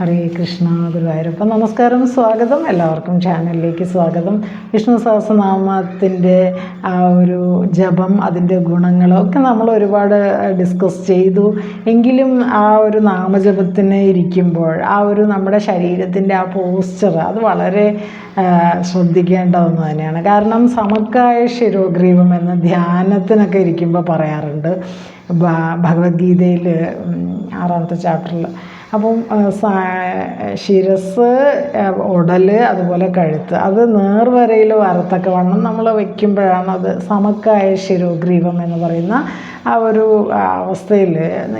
ഹരേ കൃഷ്ണ ഗുരുവായൂരപ്പ. നമസ്കാരം സ്വാഗതം. എല്ലാവർക്കും ചാനലിലേക്ക് സ്വാഗതം. വിഷ്ണു സഹസ്രനാമത്തിന്റെ ആ ഒരു ജപം അതിന്റെ ഗുണങ്ങളൊക്കെ നമ്മൾ ഒരുപാട് ഡിസ്കസ് ചെയ്തു. എങ്കിലും ആ ഒരു നാമജപത്തിന് ഇരിക്കുമ്പോൾ ആ ഒരു നമ്മുടെ ശരീരത്തിന്റെ ആ പോസ്ചർ അത് വളരെ ശ്രദ്ധിക്കേണ്ട ഒന്ന് തന്നെയാണ്. കാരണം സമക്കായ ശിരോഗ്രീവം എന്ന ധ്യാനത്തിനൊക്കെ ഇരിക്കുമ്പോൾ പറയാറുണ്ട്. ഭഗവത്ഗീതയിൽ ആറാമത്തെ ചാപ്റ്ററിൽ അപ്പം ശിരസ് ഉടൽ അതുപോലെ കഴുത്ത്. അത് നേർവരയിൽ വരത്തക്ക വണ്ണം നമ്മൾ വയ്ക്കുമ്പോഴാണ് അത് സമക്കായ ശിരോഗ്രീവം എന്ന് പറയുന്ന ആ ഒരു അവസ്ഥയിൽ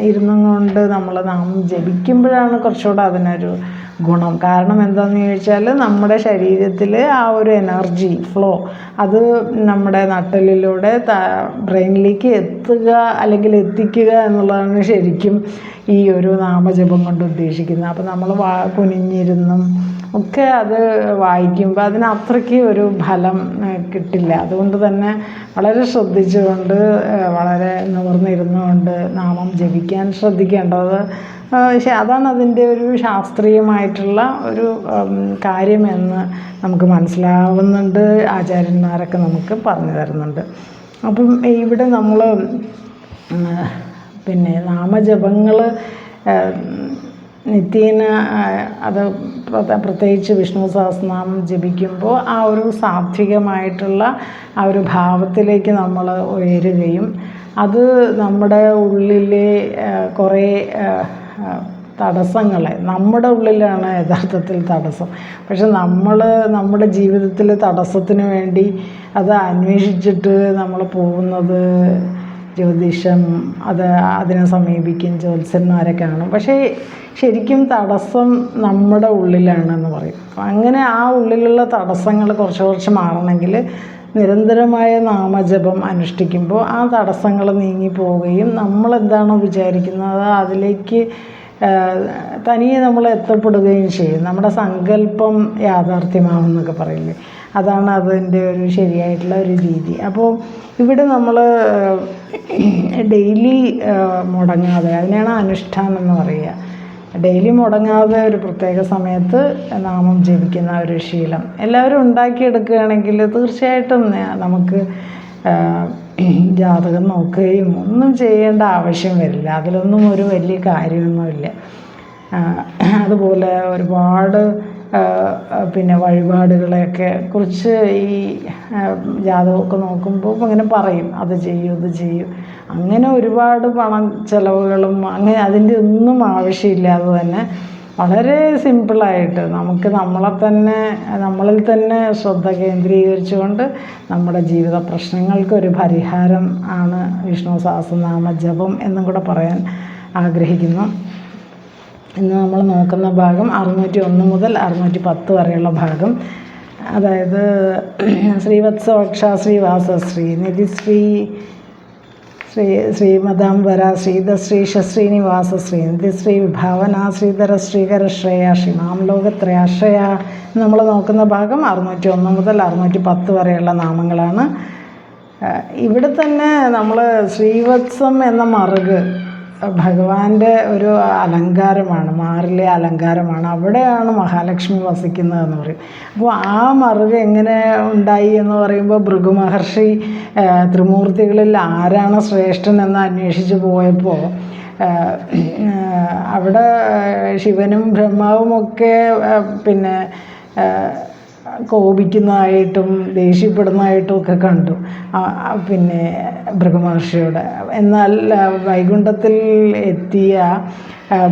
ഇരുന്നുകൊണ്ട് നമ്മൾ നാം ജപിക്കുമ്പോഴാണ് കുറച്ചുകൂടെ അതിനൊരു ഗുണം. കാരണം എന്താണെന്ന് ചോദിച്ചാൽ നമ്മുടെ ശരീരത്തിൽ ആ ഒരു എനർജി ഫ്ലോ അത് നമ്മുടെ നട്ടലിലൂടെ ബ്രെയിനിലേക്ക് എത്തുക അല്ലെങ്കിൽ എത്തിക്കുക എന്നുള്ളതാണ് ശരിക്കും ഈ ഒരു നാമജപം കൊണ്ട് ഉദ്ദേശിക്കുന്നത്. അപ്പോൾ നമ്മൾ വാ കുനിഞ്ഞിരുന്നും ഒക്കെ അത് വായിക്കുമ്പോൾ അതിന് അത്രയ്ക്ക് ഒരു ഫലം കിട്ടില്ല. അതുകൊണ്ട് തന്നെ വളരെ ശ്രദ്ധിച്ചുകൊണ്ട് വളരെ നിവർന്നിരുന്നുകൊണ്ട് നാമം ജപിക്കാൻ ശ്രദ്ധിക്കേണ്ടത് പക്ഷേ അതാണ് അതിന്റെ ഒരു ശാസ്ത്രീയമായിട്ടുള്ള ഒരു കാര്യമെന്ന് നമുക്ക് മനസ്സിലാവുന്നുണ്ട് ആചാര്യന്മാരൊക്കെ നമുക്ക് പറഞ്ഞു തരുന്നുണ്ട്. അപ്പം ഇവിടെ നമ്മൾ പിന്നെ നാമജപങ്ങൾ നിത്യേന അത് പ്രത്യേകിച്ച് വിഷ്ണു സഹസ്രനാമം ജപിക്കുമ്പോൾ ആ ഒരു സാത്വികമായിട്ടുള്ള ആ ഒരു ഭാവത്തിലേക്ക് നമ്മൾ ഉയരുകയും അത് നമ്മുടെ ഉള്ളിലെ കുറേ തടസ്സങ്ങളെ. നമ്മുടെ ഉള്ളിലാണ് യഥാർത്ഥത്തിൽ തടസ്സം. പക്ഷെ നമ്മൾ നമ്മുടെ ജീവിതത്തിൽ തടസ്സത്തിന് വേണ്ടി അത് അന്വേഷിച്ചിട്ട് നമ്മൾ പോകുന്നത് ജ്യോതിഷം അത് അതിനെ സമീപിക്കും ജ്യോത്സ്യന്മാരെ കാണും പക്ഷേ ശരിക്കും തടസ്സം നമ്മുടെ ഉള്ളിലാണെന്ന് പറയും. അങ്ങനെ ആ ഉള്ളിലുള്ള തടസ്സങ്ങൾ കുറച്ച് കുറച്ച് മാറണമെങ്കിൽ നിരന്തരമായ നാമജപം അനുഷ്ഠിക്കുമ്പോൾ ആ തടസ്സങ്ങൾ നീങ്ങി പോവുകയും നമ്മൾ എന്താണോ വിചാരിക്കുന്നത് അതിലേക്ക് തനിയെ നമ്മൾ എത്തപ്പെടുകയും ചെയ്യും. നമ്മുടെ സങ്കല്പം യാഥാർത്ഥ്യമാവും എന്നൊക്കെ പറയില്ലേ? അതാണ് അതിന്റെ ഒരു ശരിയായിട്ടുള്ള ഒരു രീതി. അപ്പോൾ ഇവിടെ നമ്മൾ ഡെയിലി മുടങ്ങാതെ അതിനെയാണ് അനുഷ്ഠാനം എന്ന് പറയുക. ഡെയിലി മുടങ്ങാതെ ഒരു പ്രത്യേക സമയത്ത് നാമം ജപിക്കുന്ന ഒരു ശീലം എല്ലാവരും ഉണ്ടാക്കിയെടുക്കുകയാണെങ്കിൽ തീർച്ചയായിട്ടും നമുക്ക് ജാതകം നോക്കുകയും ഒന്നും ചെയ്യേണ്ട ആവശ്യം വരില്ല. അതിലൊന്നും ഒരു വലിയ കാര്യമൊന്നുമില്ല. അതുപോലെ ഒരുപാട് പിന്നെ വഴിപാടുകളെയൊക്കെ കുറിച്ച് ഈ ജാതകമൊക്കെ നോക്കുമ്പോൾ അങ്ങനെ പറയും. അത് ചെയ്യൂ ഇത് ചെയ്യൂ. അങ്ങനെ ഒരുപാട് പണം ചിലവുകളും അങ്ങനെ അതിന്റെ ഒന്നും ആവശ്യമില്ലാതെ തന്നെ വളരെ സിമ്പിളായിട്ട് നമുക്ക് നമ്മളെ തന്നെ നമ്മളിൽ തന്നെ ശ്രദ്ധ കേന്ദ്രീകരിച്ചുകൊണ്ട് നമ്മുടെ ജീവിത പ്രശ്നങ്ങൾക്ക് ഒരു പരിഹാരം ആണ് വിഷ്ണു സഹസ്രനാമ ജപം എന്നും കൂടെ പറയാൻ ആഗ്രഹിക്കുന്നു. ഇന്ന് നമ്മൾ നോക്കുന്ന ഭാഗം അറുന്നൂറ്റി ഒന്ന് മുതൽ അറുന്നൂറ്റി പത്ത് വരെയുള്ള ഭാഗം. അതായത് ശ്രീവത്സവക്ഷ ശ്രീവാസശ്രീ നിധിശ്രീ ശ്രീ ശ്രീമദാംബര ശ്രീധശ്രീ ശ്രീനിവാസ ശ്രീ നിധിശ്രീ വിഭാവന ശ്രീധര ശ്രീകര ശ്രേയ ശ്രീമാം ലോകത്രയാശ്രയ നമ്മൾ നോക്കുന്ന ഭാഗം അറുന്നൂറ്റി ഒന്ന് മുതൽ അറുന്നൂറ്റി പത്ത് വരെയുള്ള നാമങ്ങളാണ്. ഇവിടെ തന്നെ നമ്മൾ ശ്രീവത്സം എന്ന മറുക് ഭഗവാന്റെ ഒരു അലങ്കാരമാണ് മാറിലെ അലങ്കാരമാണ്. അവിടെയാണ് മഹാലക്ഷ്മി വസിക്കുന്നതെന്ന് പറയും. അപ്പോൾ ആ മറിവ് എങ്ങനെ ഉണ്ടായി എന്ന് പറയുമ്പോൾ ഭൃഗു മഹർഷി ആ, ത്രിമൂർത്തികളിൽ ആരാണ് ശ്രേഷ്ഠൻ എന്ന് അന്വേഷിച്ച് പോയപ്പോൾ അവിടെ ശിവനും ബ്രഹ്മാവും ഒക്കെ പിന്നെ കോപിക്കുന്നതായിട്ടും ദേഷ്യപ്പെടുന്നതായിട്ടും ഒക്കെ കണ്ടു. പിന്നെ ഭൃഗമഹർഷിയോട്. എന്നാൽ വൈകുണ്ഠത്തിൽ എത്തിയ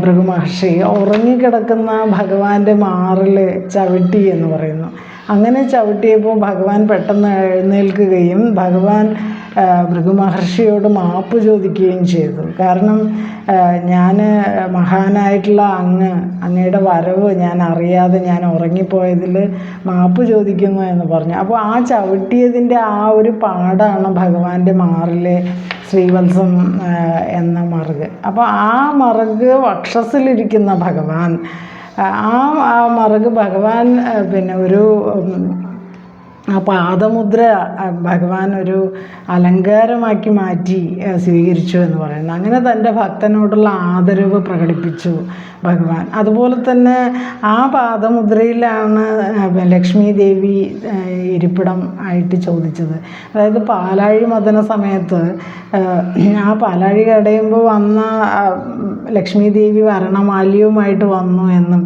ഭൃഗമഹർഷി ഉറങ്ങിക്കിടക്കുന്ന ഭഗവാന്റെ മാറിൽ ചവിട്ടി എന്ന് പറയുന്നു. അങ്ങനെ ചവിട്ടിയപ്പോൾ ഭഗവാൻ പെട്ടെന്ന് എഴുന്നേൽക്കുകയും ഭഗവാൻ ഭൃഗുമഹർഷിയോട് മാപ്പ് ചോദിക്കുകയും ചെയ്തു. കാരണം ഞാൻ മഹാനായിട്ടുള്ള അങ്ങ് അങ്ങയുടെ വരവ് ഞാൻ അറിയാതെ ഞാൻ ഉറങ്ങിപ്പോയതിൽ മാപ്പ് ചോദിക്കുന്നു എന്ന് പറഞ്ഞു. അപ്പോൾ ആ ചവിട്ടിയതിന്റെ ആ ഒരു പാടാണ് ഭഗവാന്റെ മാറിലെ ശ്രീവത്സം എന്ന മറുക്. അപ്പോൾ ആ മറുക് വക്ഷസിലിരിക്കുന്ന ഭഗവാൻ ആ മറുക് ഭഗവാൻ പിന്നെ ഒരു ആ പാദമുദ്ര ഭഗവാൻ ഒരു അലങ്കാരമാക്കി മാറ്റി സ്വീകരിച്ചു എന്ന് പറയുന്നത് അങ്ങനെ തന്റെ ഭക്തനോടുള്ള ആദരവ് പ്രകടിപ്പിച്ചു ഭഗവാൻ. അതുപോലെ തന്നെ ആ പാദമുദ്രയിലാണ് ലക്ഷ്മി ദേവി ഇരിപ്പിടം ആയിട്ട് ചോദിച്ചത്. അതായത് പാലാഴി മദന സമയത്ത് ആ, പാലാഴി കടയുമ്പോൾ വന്ന ലക്ഷ്മി ദേവി വരണമാല്യവുമായിട്ട് വന്നു എന്നും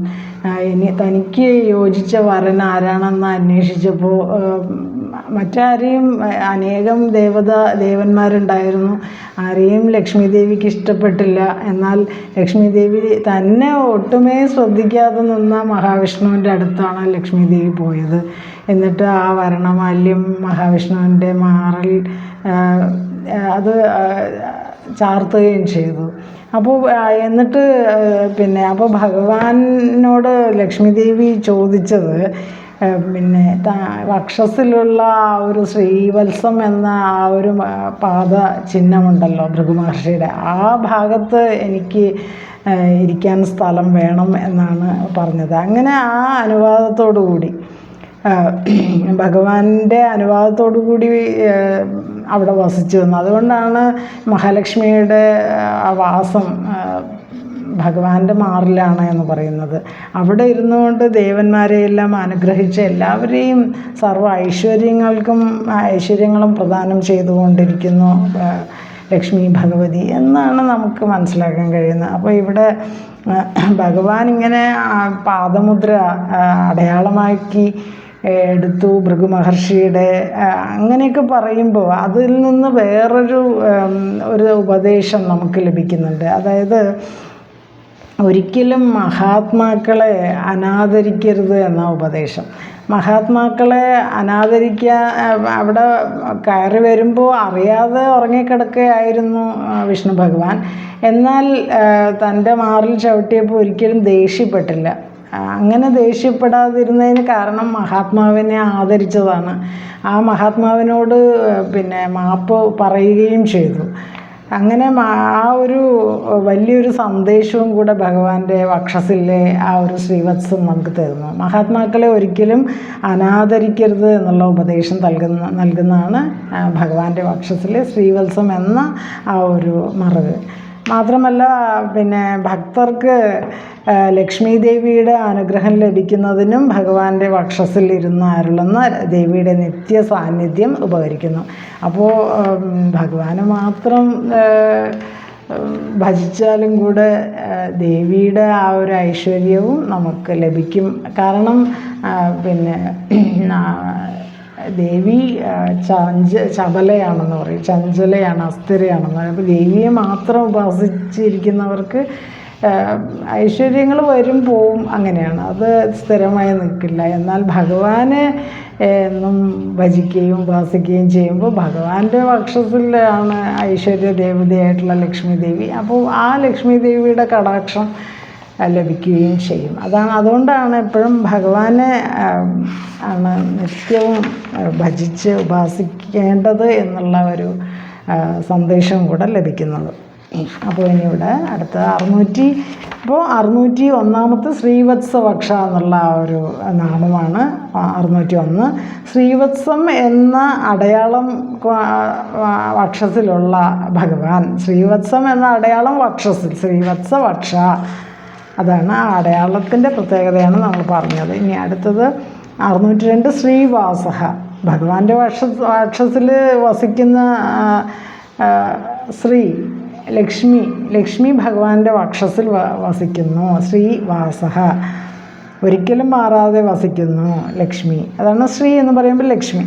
ഇനി തനിക്ക് യോജിച്ച വരൻ ആരാണെന്ന് അന്വേഷിച്ചപ്പോൾ മറ്റാരെയും അനേകം ദേവത ദേവന്മാരുണ്ടായിരുന്നു. ആരെയും ലക്ഷ്മി ദേവിക്ക് ഇഷ്ടപ്പെട്ടില്ല. എന്നാൽ ലക്ഷ്മി ദേവി തന്നെ ഒട്ടുമേ ശ്രദ്ധിക്കാതെ നിന്ന മഹാവിഷ്ണുവിന്റെ അടുത്താണ് ലക്ഷ്മി ദേവി പോയത്. എന്നിട്ട് ആ വരണമാല്യം മഹാവിഷ്ണുവിന്റെ മാറിൽ അത് ചാർത്തുകയും ചെയ്തു. അപ്പോൾ എന്നിട്ട് പിന്നെ അപ്പോൾ ഭഗവാനോട് ലക്ഷ്മി ദേവി ചോദിച്ചത് പിന്നെ വക്ഷസിലുള്ള ആ ഒരു ശ്രീവത്സം എന്ന ആ ഒരു പാദ ചിഹ്നമുണ്ടല്ലോ ഭൃഗുമഹർഷിയുടെ. ആ ഭാഗത്ത് എനിക്ക് ഇരിക്കാൻ സ്ഥലം വേണം എന്നാണ് പറഞ്ഞത്. അങ്ങനെ ആ അനുവാദത്തോടു കൂടി ഭഗവാന്റെ അനുവാദത്തോടു കൂടി അവിടെ വസിച്ചു വന്നു അതുകൊണ്ടാണ് മഹാലക്ഷ്മിയുടെ ആ വാസം ഭഗവാന്റെ മാറിലാണ് എന്ന് പറയുന്നത്. അവിടെ ഇരുന്നുകൊണ്ട് ദേവന്മാരെയെല്ലാം അനുഗ്രഹിച്ച് എല്ലാവരെയും സർവ ഐശ്വര്യങ്ങൾക്കും ഐശ്വര്യങ്ങളും പ്രദാനം ചെയ്തുകൊണ്ടിരിക്കുന്നു ലക്ഷ്മി ഭഗവതി എന്നാണ് നമുക്ക് മനസ്സിലാക്കാൻ കഴിയുന്നത്. അപ്പോൾ ഇവിടെ ഭഗവാൻ ഇങ്ങനെ പാദമുദ്ര അടയാളമാക്കി എടുത്തു ഭൃഗു മഹർഷിയുടെ ആ, അങ്ങനെയൊക്കെ പറയുമ്പോൾ അതിൽ നിന്ന് വേറൊരു ഒരു ഉപദേശം നമുക്ക് ലഭിക്കുന്നുണ്ട്. അതായത് ഒരിക്കലും മഹാത്മാക്കളെ അനാദരിക്കരുത് എന്ന ഉപദേശം. മഹാത്മാക്കളെ അനാദരിക്കാൻ അവിടെ കയറി വരുമ്പോൾ അറിയാതെ ഉറങ്ങിക്കിടക്കുകയായിരുന്നു വിഷ്ണു ഭഗവാൻ. എന്നാൽ തന്റെ മാറിൽ ചവിട്ടിയപ്പോൾ ഒരിക്കലും ദേഷ്യപ്പെട്ടില്ല. അങ്ങനെ ദേഷ്യപ്പെടാതിരുന്നതിന് കാരണം മഹാത്മാവിനെ ആദരിച്ചതാണ്. ആ മഹാത്മാവിനോട് പിന്നെ മാപ്പ് പറയുകയും ചെയ്തു. അങ്ങനെ ആ ഒരു വലിയൊരു സന്ദേശവും കൂടെ ഭഗവാന്റെ വക്ഷസിലെ ആ ഒരു ശ്രീവത്സം നമുക്ക് തരുന്നു. മഹാത്മാക്കളെ ഒരിക്കലും അനാദരിക്കരുത് എന്നുള്ള ഉപദേശം നൽകുന്ന നൽകുന്നതാണ് ഭഗവാന്റെ വക്ഷസിലെ ശ്രീവത്സം എന്ന ആ ഒരു മറവ്. മാത്രമല്ല പിന്നെ ഭക്തർക്ക് ലക്ഷ്മി ദേവിയുടെ അനുഗ്രഹം ലഭിക്കുന്നതിനും ഭഗവാന്റെ വക്ഷസിൽ ഇരുന്ന് അരുളുന്ന ദേവിയുടെ നിത്യ സാന്നിധ്യം ഉപകരിക്കുന്നു. അപ്പോൾ ഭഗവാന് മാത്രം ഭജിച്ചാലും കൂടെ ദേവിയുടെ ആ ഒരു ഐശ്വര്യവും നമുക്ക് ലഭിക്കും. കാരണം പിന്നെ ദേവി ചഞ്ച ചപലയാണെന്ന് പറയും. ചഞ്ചലയാണ് അസ്ഥിരയാണെന്ന് പറയും അപ്പോൾ ദേവിയെ മാത്രം ഉപാസിച്ചിരിക്കുന്നവർക്ക് ഐശ്വര്യങ്ങൾ വരും പോവും അങ്ങനെയാണ്. അത് സ്ഥിരമായി നിൽക്കില്ല. എന്നാൽ ഭഗവാനെ എന്നും ഭജിക്കുകയും ഉപാസിക്കുകയും ചെയ്യുമ്പോൾ ഭഗവാന്റെ വക്ഷത്തിലാണ് ഐശ്വര്യ ദേവതയായിട്ടുള്ള ലക്ഷ്മി ദേവി. അപ്പോൾ ആ ലക്ഷ്മി ദേവിയുടെ കടാക്ഷം ലഭിക്കുകയും ചെയ്യും. അതാണ് അതുകൊണ്ടാണ് എപ്പോഴും ഭഗവാനെ ആണ് നിത്യവും ഭജിച്ച് ഉപാസിക്കേണ്ടത് എന്നുള്ള ഒരു സന്ദേശം കൂടെ ലഭിക്കുന്നത്. അപ്പോൾ ഇനി ഇവിടെ അടുത്ത അറുന്നൂറ്റി ഇപ്പോൾ അറുന്നൂറ്റി ഒന്നാമത്തെ ശ്രീവത്സവക്ഷ എന്നുള്ള ഒരു നാമമാണ് അറുന്നൂറ്റി ഒന്ന്. ശ്രീവത്സം എന്ന അടയാളം വക്ഷസിലുള്ള ഭഗവാൻ ശ്രീവത്സം എന്ന അടയാളം വക്ഷസിൽ ശ്രീവത്സ വക്ഷ. അതാണ് ആ അടയാളത്തിന്റെ പ്രത്യേകതയാണ് നമ്മൾ പറഞ്ഞത്. ഇനി അടുത്തത് അറുന്നൂറ്റി രണ്ട് ശ്രീവാസഹ. ഭഗവാന്റെ വക്ഷ വക്ഷസിൽ വസിക്കുന്ന ശ്രീ ലക്ഷ്മി ലക്ഷ്മി ഭഗവാന്റെ വക്ഷസിൽ വസിക്കുന്നു. ശ്രീവാസഹ. ഒരിക്കലും മാറാതെ വസിക്കുന്നു ലക്ഷ്മി. അതാണ് ശ്രീ എന്ന് പറയുമ്പോൾ ലക്ഷ്മി.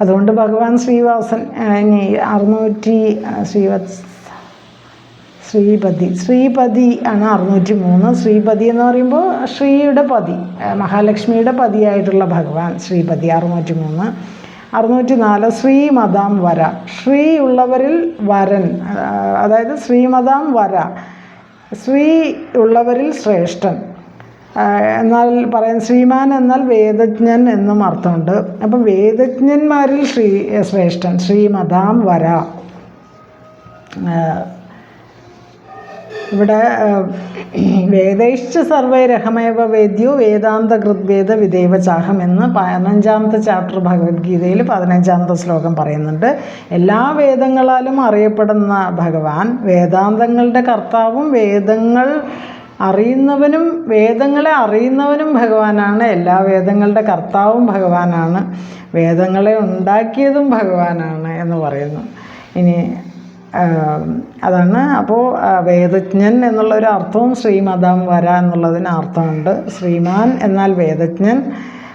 അതുകൊണ്ട് ഭഗവാൻ ശ്രീവാസൻ ഇനി അറുന്നൂറ്റി ശ്രീവത്സ ശ്രീപതി. ശ്രീപതി ആണ് അറുന്നൂറ്റി മൂന്ന് ശ്രീപതി എന്ന് പറയുമ്പോൾ ശ്രീയുടെ പതി മഹാലക്ഷ്മിയുടെ പതിയായിട്ടുള്ള ഭഗവാൻ ശ്രീപതി അറുന്നൂറ്റി മൂന്ന് അറുന്നൂറ്റി നാല് ശ്രീമതാം വര. ശ്രീ ഉള്ളവരിൽ വരൻ അതായത് ശ്രീമതാം വര. ശ്രീ ഉള്ളവരിൽ ശ്രേഷ്ഠൻ. എന്നാൽ പറയാൻ ശ്രീമാൻ എന്നാൽ വേദജ്ഞൻ എന്നും അർത്ഥമുണ്ട്. അപ്പം വേദജ്ഞന്മാരിൽ ശ്രീ ശ്രേഷ്ഠൻ ശ്രീമതാം വര. ഇവിടെ വേദൈശ്ച സർവേ രഹമേവ വേദ്യോ വേദാന്ത കൃത്വേദ വിദേവ ചാഹം എന്ന് പതിനഞ്ചാമത്തെ ചാപ്റ്റർ ഭഗവത്ഗീതയിൽ പതിനഞ്ചാമത്തെ ശ്ലോകം പറയുന്നുണ്ട്. എല്ലാ വേദങ്ങളാലും അറിയപ്പെടുന്ന ഭഗവാൻ വേദാന്തങ്ങളുടെ കർത്താവും വേദങ്ങൾ അറിയുന്നവനും വേദങ്ങളെ അറിയുന്നവനും ഭഗവാനാണ്. എല്ലാ വേദങ്ങളുടെ കർത്താവും ഭഗവാനാണ്. വേദങ്ങളെ ഉണ്ടാക്കിയതും ഭഗവാനാണ് എന്ന് പറയുന്നു. ഇനി അതാണ്. അപ്പോൾ വേദജ്ഞൻ എന്നുള്ളൊരു അർത്ഥവും ശ്രീമതം വര എന്നുള്ളതിന് അർത്ഥമുണ്ട്. ശ്രീമാൻ എന്നാൽ വേദജ്ഞൻ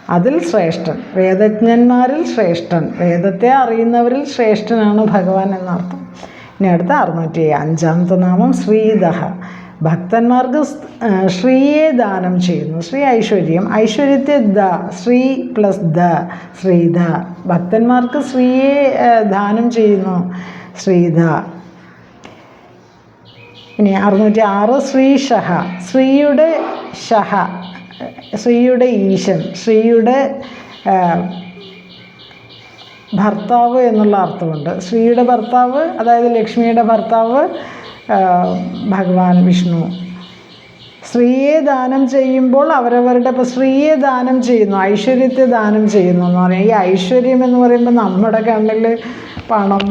അതിൽ ശ്രേഷ്ഠൻ. വേദജ്ഞന്മാരിൽ ശ്രേഷ്ഠൻ. വേദത്തെ അറിയുന്നവരിൽ ശ്രേഷ്ഠനാണ് ഭഗവാൻ എന്നർത്ഥം. ഇനി അടുത്ത അറുന്നൂറ്റി അഞ്ചാമത്തെ നാമം ശ്രീദഹ ഭക്തന്മാർക്ക് ശ്രീയെ ദാനം ചെയ്യുന്നു. ശ്രീ ഐശ്വര്യം. ഐശ്വര്യത്തെ ദ ശ്രീ പ്ലസ് ദ ശ്രീധ. ഭക്തന്മാർക്ക് ശ്രീയെ ദാനം ചെയ്യുന്നു. ശ്രീധ. ഇനി അറുന്നൂറ്റി ആറ് ശ്രീ ഷഹ ശ്രീയുടെ ഷഹ ശ്രീയുടെ ഈശൻ ശ്രീയുടെ ഭർത്താവ് എന്നുള്ള അർത്ഥമുണ്ട്. ശ്രീയുടെ ഭർത്താവ് അതായത് ലക്ഷ്മിയുടെ ഭർത്താവ് ഭഗവാൻ വിഷ്ണു. സ്ത്രീയെ ദാനം ചെയ്യുമ്പോൾ അവരവരുടെ ഇപ്പോൾ സ്ത്രീയെ ദാനം ചെയ്യുന്നു ഐശ്വര്യത്തെ ദാനം ചെയ്യുന്നു എന്ന് പറയാം ഈ ഐശ്വര്യം എന്ന് പറയുമ്പോൾ നമ്മുടെ കണ്ണിൽ പണം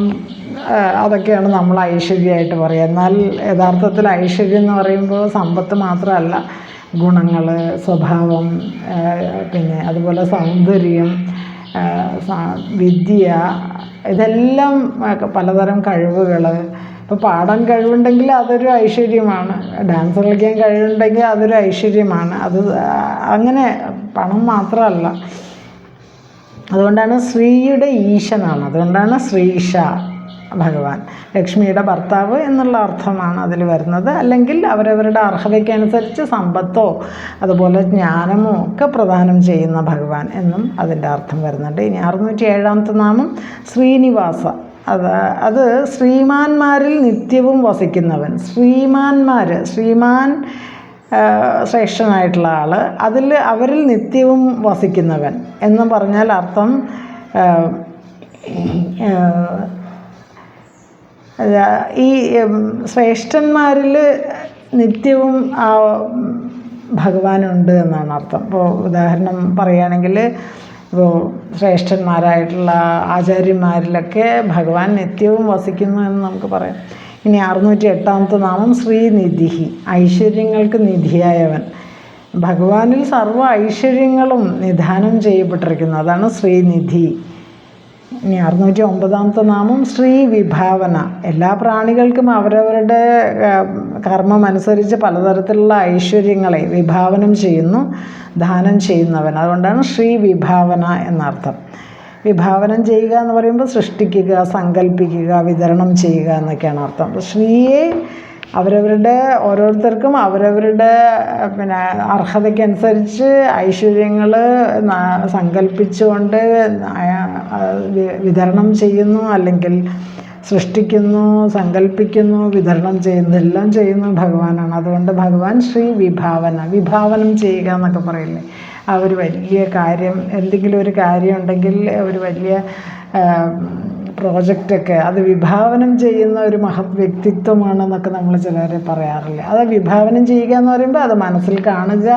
അതൊക്കെയാണ് നമ്മൾ ഐശ്വര്യമായിട്ട് പറയുക. എന്നാൽ യഥാർത്ഥത്തിൽ ഐശ്വര്യം എന്ന് പറയുമ്പോൾ സമ്പത്ത് മാത്രമല്ല ഗുണങ്ങൾ സ്വഭാവം പിന്നെ അതുപോലെ സൗന്ദര്യം വിദ്യ ഇതെല്ലാം പലതരം കഴിവുകൾ ഇപ്പോൾ പാടാൻ കഴിവുണ്ടെങ്കിൽ അതൊരു ഐശ്വര്യമാണ്. ഡാൻസ് കളിക്കാൻ കഴിവുണ്ടെങ്കിൽ അതൊരു ഐശ്വര്യമാണ്. അത് അങ്ങനെ പണം മാത്രമല്ല. അതുകൊണ്ടാണ് ശ്രീയുടെ ഈശനാണ്. അതുകൊണ്ടാണ് ശ്രീഷ ഭഗവാൻ. ലക്ഷ്മിയുടെ ഭർത്താവ് എന്നുള്ള അർത്ഥമാണ് അതിൽ വരുന്നത്. അല്ലെങ്കിൽ അവരവരുടെ അർഹതയ്ക്കനുസരിച്ച് സമ്പത്തോ അതുപോലെ ജ്ഞാനമോ ഒക്കെ പ്രദാനം ചെയ്യുന്ന ഭഗവാൻ എന്നും അതിന്റെ അർത്ഥം വരുന്നുണ്ട്. ഇനി അറുന്നൂറ്റി ഏഴാമത്തെ നാമം ശ്രീനിവാസ. അത് ശ്രീമാന്മാരിൽ നിത്യവും വസിക്കുന്നവൻ. ശ്രീമാന്മാർ ശ്രീമാൻ ശ്രേഷ്ഠനായിട്ടുള്ള ആൾ അതിൽ അവരിൽ നിത്യവും വസിക്കുന്നവൻ എന്ന് പറഞ്ഞാൽ അർത്ഥം ഈ ശ്രേഷ്ഠന്മാരിൽ നിത്യവും ഭഗവാനുണ്ട് എന്നാണ് അർത്ഥം. ഇപ്പോൾ ഉദാഹരണം പറയുകയാണെങ്കിൽ ശ്രേഷ്ഠന്മാരായിട്ടുള്ള ആചാര്യന്മാരിലൊക്കെ ഭഗവാൻ നിത്യവും വസിക്കുന്നു എന്ന് നമുക്ക് പറയാം. ഇനി അറുന്നൂറ്റി എട്ടാമത്തെ നാമം ശ്രീനിധി ഐശ്വര്യങ്ങൾക്ക് നിധിയായവൻ. ഭഗവാനിൽ സർവ ഐശ്വര്യങ്ങളും നിധാനം ചെയ്യപ്പെട്ടിരിക്കുന്നു. അതാണ് ശ്രീനിധി. ഇനി അറുന്നൂറ്റി ഒമ്പതാമത്തെ നാമം ശ്രീ വിഭാവന. എല്ലാ പ്രാണികൾക്കും അവരവരുടെ കർമ്മം അനുസരിച്ച് പലതരത്തിലുള്ള ഐശ്വര്യങ്ങളെ വിഭാവനം ചെയ്യുന്നു ദാനം ചെയ്യുന്നവൻ. അതുകൊണ്ടാണ് ശ്രീ വിഭാവന എന്നർത്ഥം. വിഭാവനം ചെയ്യുക എന്ന് പറയുമ്പോൾ സൃഷ്ടിക്കുക സങ്കല്പിക്കുക വിതരണം ചെയ്യുക എന്നൊക്കെയാണ് അർത്ഥം. ശ്രീയെ അവരവരുടെ ഓരോരുത്തർക്കും അവരവരുടെ പിന്നെ അർഹതയ്ക്കനുസരിച്ച് ഐശ്വര്യങ്ങൾ സങ്കല്പിച്ചുകൊണ്ട് വിതരണം ചെയ്യുന്നു അല്ലെങ്കിൽ സൃഷ്ടിക്കുന്നു സങ്കല്പിക്കുന്നു വിതരണം ചെയ്യുന്നു എല്ലാം ചെയ്യുന്നു ഭഗവാനാണ്. അതുകൊണ്ട് ഭഗവാൻ ശ്രീ വിഭാവന. വിഭാവനം ചെയ്യുക എന്നൊക്കെ പറയില്ലേ? ആ ഒരു വലിയ കാര്യം എന്തെങ്കിലും ഒരു കാര്യം ഉണ്ടെങ്കിൽ ഒരു വലിയ പ്രോജക്റ്റൊക്കെ അത് വിഭാവനം ചെയ്യുന്ന ഒരു മഹത് വ്യക്തിത്വമാണെന്നൊക്കെ നമ്മൾ ചിലർ പറയാറില്ലേ. അത് വിഭാവനം ചെയ്യുക എന്ന് പറയുമ്പോൾ അത് മനസ്സിൽ കാണുക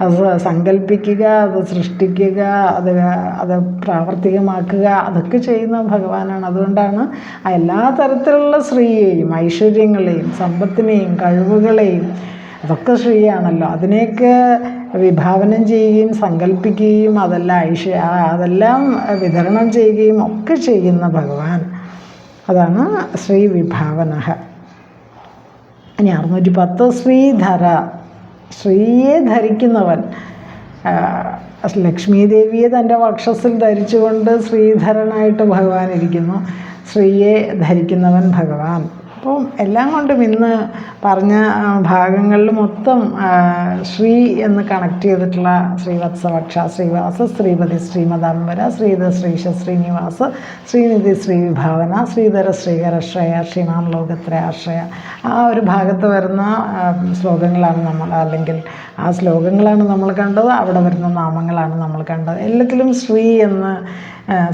അത് സങ്കല്പിക്കുക അത് സൃഷ്ടിക്കുക അത് അത് പ്രാവർത്തികമാക്കുക അതൊക്കെ ചെയ്യുന്ന ഭഗവാനാണ്. അതുകൊണ്ടാണ് എല്ലാ തരത്തിലുള്ള സ്ത്രീയെയും ഐശ്വര്യങ്ങളെയും സമ്പത്തിനെയും കഴിവുകളെയും അതൊക്കെ ശ്രീയാണല്ലോ അതിനെയൊക്കെ വിഭാവനം ചെയ്യുകയും സങ്കല്പിക്കുകയും അതെല്ലാം ഐശ്വ അതെല്ലാം വിതരണം ചെയ്യുകയും ഒക്കെ ചെയ്യുന്ന ഭഗവാൻ. അതാണ് ശ്രീ വിഭാവന ഇനി അറുന്നൂറ്റി പത്ത് ശ്രീധര ശ്രീയെ ധരിക്കുന്നവൻ. ലക്ഷ്മീദേവിയെ ലക്ഷ്മി ദേവിയെ തന്റെ വക്ഷസിൽ ധരിച്ചുകൊണ്ട് ശ്രീധരനായിട്ട് ഭഗവാൻ ഇരിക്കുന്നു. ശ്രീയെ ധരിക്കുന്നവൻ ഭഗവാൻ. അപ്പം എല്ലാം കൊണ്ടും ഇന്ന് പറഞ്ഞ ഭാഗങ്ങളിൽ മൊത്തം ശ്രീ എന്ന് കണക്ട് ചെയ്തിട്ടുള്ള ശ്രീവത്സവക്ഷ ശ്രീവാസ ശ്രീപതി ശ്രീമദാംബര ശ്രീധ ശ്രീശ ശ്രീനിവാസ ശ്രീനിധി ശ്രീവിഭാവന ശ്രീധര ശ്രീകരശ്രയ ശ്രീമാൻ ലോകത്രയാശ്രയ ആ ഒരു ഭാഗത്ത് വരുന്ന ശ്ലോകങ്ങളാണ് നമ്മൾ അല്ലെങ്കിൽ ആ ശ്ലോകങ്ങളാണ് നമ്മൾ കണ്ടത് അവിടെ വരുന്ന നാമങ്ങളാണ് നമ്മൾ കണ്ടത്. എല്ലാത്തിലും ശ്രീ എന്ന്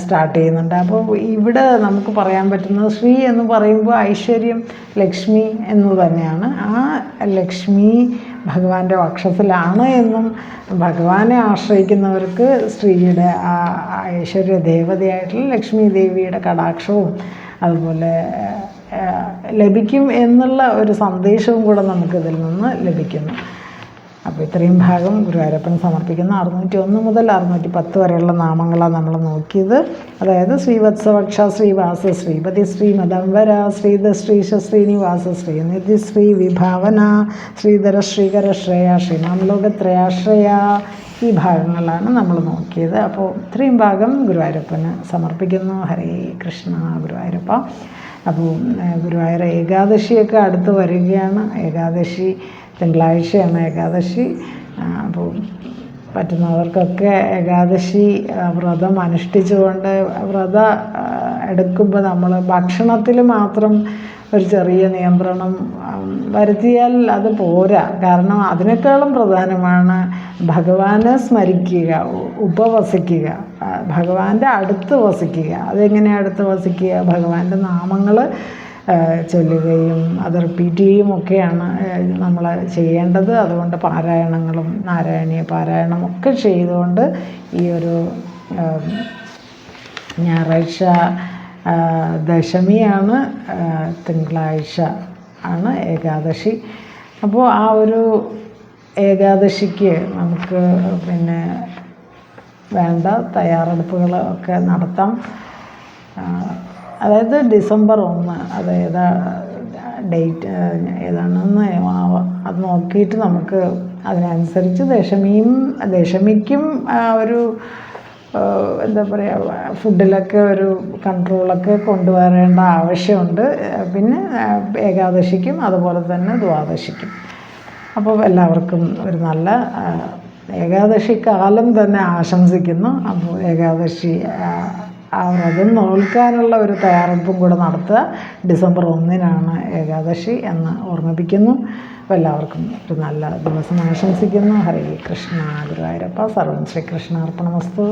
സ്റ്റാർട്ട് ചെയ്യുന്നുണ്ട്. അപ്പോൾ ഇവിടെ നമുക്ക് പറയാൻ പറ്റുന്നത് ശ്രീ എന്ന് പറയുമ്പോൾ ഐശ്വര്യം ലക്ഷ്മി എന്ന് തന്നെയാണ്. ആ ലക്ഷ്മി ഭഗവാന്റെ വക്ഷത്തിലാണ് എന്നും ഭഗവാനെ ആശ്രയിക്കുന്നവർക്ക് സ്ത്രീയുടെ ആ ഐശ്വര്യ ദേവതയായിട്ടുള്ള ലക്ഷ്മി ദേവിയുടെ കടാക്ഷവും അതുപോലെ ലഭിക്കും എന്നുള്ള ഒരു സന്ദേശവും കൂടെ നമുക്കിതിൽ നിന്ന് ലഭിക്കുന്നു. അപ്പോൾ ഇത്രയും ഭാഗം ഗുരുവായൂരപ്പൻ സമർപ്പിക്കുന്ന അറുന്നൂറ്റി ഒന്ന് മുതൽ അറുന്നൂറ്റി പത്ത് വരെയുള്ള നാമങ്ങളാണ് നമ്മൾ നോക്കിയത്. അതായത് ശ്രീവത്സവക്ഷ ശ്രീവാസ ശ്രീപതി ശ്രീ മദംബര ശ്രീധ ശ്രീശ ശ്രീനിവാസ ശ്രീനിധി ശ്രീ വിഭാവന ശ്രീധര ശ്രീകര ശ്രേയ ശ്രീനാം ലോകത്രയാശ്രയ ഈ ഭാഗങ്ങളാണ് നമ്മൾ നോക്കിയത്. അപ്പോൾ ഇത്രയും ഭാഗം ഗുരുവായൂരപ്പന് സമർപ്പിക്കുന്നു. ഹരേ കൃഷ്ണ ഗുരുവായൂരപ്പ. അപ്പോൾ ഗുരുവായൂർ ഏകാദശിയൊക്കെ അടുത്ത് വരികയാണ്. ഏകാദശി തിങ്കളാഴ്ചയാണ് ഏകാദശി അപ്പോൾ പറ്റുന്നവർക്കൊക്കെ ഏകാദശി വ്രതം അനുഷ്ഠിച്ചുകൊണ്ട് വ്രത എടുക്കുമ്പോൾ നമ്മൾ ഭക്ഷണത്തിൽ മാത്രം ഒരു ചെറിയ നിയന്ത്രണം വരുത്തിയാൽ അത് പോരാ. കാരണം അതിനേക്കാളും പ്രധാനമാണ് ഭഗവാനെ സ്മരിക്കുക ഉപവസിക്കുക ഭഗവാന്റെ അടുത്ത് വസിക്കുക. അതെങ്ങനെയാണ് അടുത്ത് വസിക്കുക? ഭഗവാന്റെ നാമങ്ങൾ ചൊല്ലുകയും അത് റിപ്പീറ്റ് ചെയ്യുകയും ഒക്കെയാണ് നമ്മൾ ചെയ്യേണ്ടത്. അതുകൊണ്ട് പാരായണങ്ങളും നാരായണീയ പാരായണം ഒക്കെ ചെയ്തുകൊണ്ട് ഈ ഒരു ഞായറാഴ്ച ദശമിയാണ് തിങ്കളാഴ്ച ആണ് ഏകാദശി. അപ്പോൾ ആ ഒരു ഏകാദശിക്ക് നമുക്ക് പിന്നെ വേണ്ട തയ്യാറെടുപ്പുകൾ ഒക്കെ നടത്താം. അതായത് ഡിസംബർ ഒന്ന് അത് ഏതാ ഡേറ്റ് ഏതാണെന്ന് അത് നോക്കിയിട്ട് നമുക്ക് അതിനനുസരിച്ച് ദശമിയും ദശമിക്കും ഒരു എന്താ പറയുക ഫുഡിലൊക്കെ ഒരു കൺട്രോളൊക്കെ കൊണ്ടുവരേണ്ട ആവശ്യമുണ്ട്. പിന്നെ ഏകാദശിക്കും അതുപോലെ തന്നെ ദ്വാദശിക്കും. അപ്പോൾ എല്ലാവർക്കും ഒരു നല്ല ഏകാദശി കാലം തന്നെ ആശംസിക്കുന്നു. അപ്പോൾ ഏകാദശി ആ, ആ വ്രതം നോൽക്കാനുള്ള ഒരു തയ്യാറെടുപ്പും കൂടെ നടത്തുക. ഡിസംബർ ഒന്നിനാണ് ഏകാദശി എന്ന് ഓർമ്മിപ്പിക്കുന്നു. എല്ലാവർക്കും ഒരു നല്ല ദിവസം ആശംസിക്കുന്നു. ഹരേ കൃഷ്ണ ഗുരുവായൂരപ്പ സർവം ശ്രീകൃഷ്ണാർപ്പണമസ്തു.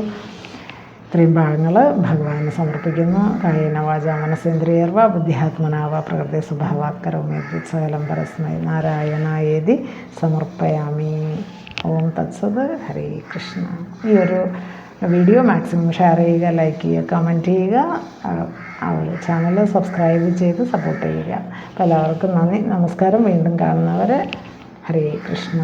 ഇത്രയും ഭാഗങ്ങൾ ഭഗവാന് സമർപ്പിക്കുന്നു. കായേന വാച മനസേന്ദ്രിയർവ ബുദ്ധിയാത്മനാവ പ്രകൃതി സ്വഭാവാക്കരവുമേ സകലം പരസ്മൈ നാരായണായേതി സമർപ്പയാമി. ഓം തത്സത്. ഹരേ കൃഷ്ണ. ഈ ഒരു വീഡിയോ മാക്സിമം ഷെയർ ചെയ്യുക ലൈക്ക് ചെയ്യുക കമന്റ് ചെയ്യുക ചാനൽ സബ്സ്ക്രൈബ് ചെയ്ത് സപ്പോർട്ട് ചെയ്യുക. അപ്പോൾ എല്ലാവർക്കും നന്ദി. നമസ്കാരം. വീണ്ടും കാണുന്നവരെ ഹരേ കൃഷ്ണ.